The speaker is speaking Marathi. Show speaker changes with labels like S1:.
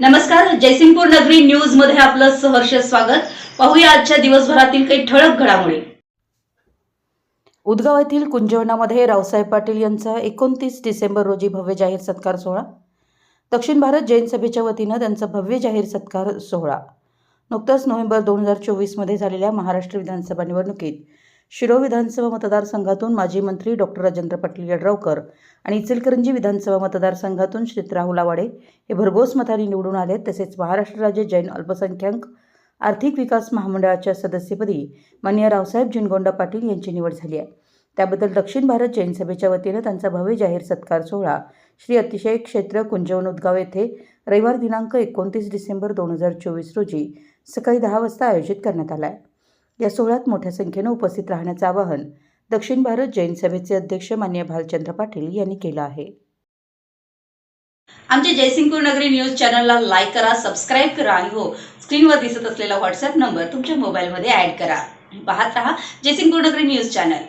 S1: नमस्कार जयसिंगपूर नगरी न्यूजमध्ये आपलं सहर्ष स्वागत. पाहूया आजच्या दिवसभरातील काही ठळक घडामोडी.
S2: उदगाव येथील कुंजवनामध्ये रावसाहेब पाटील यांचा एकोणतीस डिसेंबर रोजी भव्य जाहीर सत्कार सोहळा. दक्षिण भारत जैन सभेच्या वतीनं त्यांचा भव्य जाहीर सत्कार सोहळा. नुकताच नोव्हेंबर दोन हजार चोवीसमध्ये झालेल्या महाराष्ट्र विधानसभा निवडणुकीत शिरो विधानसभा मतदारसंघातून माजी मंत्री डॉक्टर राजेंद्र पाटील यड्रावकर आणि इचलकरंजी विधानसभा मतदारसंघातून श्री राहुल आवाडे हे भरघोस मताने निवडून आले. तसेच महाराष्ट्र राज्य जैन अल्पसंख्याक आर्थिक विकास महामंडळाच्या सदस्यपदी मान्य रावसाहेब जिनगोंडा पाटील यांची निवड झाली आहे. त्याबद्दल दक्षिण भारत जैन सभेच्या वतीनं त्यांचा भव्य जाहीर सत्कार सोहळा श्री अतिशय क्षेत्र कुंजवन उदगाव येथे रविवार दिनांक एकोणतीस डिसेंबर दोन हजार चोवीस रोजी सकाळी दहा वाजता आयोजित करण्यात आला आहे. या सोहळ्यात मोठ्या संख्येनं उपस्थित राहण्याचं आवाहन दक्षिण भारत जैन सभेचे अध्यक्ष मान्य भालचंद्र पाटील यांनी केलं आहे.
S1: आमच्या जयसिंगपूर नगरी न्यूज चॅनलला लाईक करा सबस्क्राईब करा आणि हो स्क्रीनवर दिसत असलेला व्हॉट्सअप नंबर तुमच्या मोबाईलमध्ये ऍड करा. पाहत रहा जयसिंगपूर नगरी न्यूज चॅनल.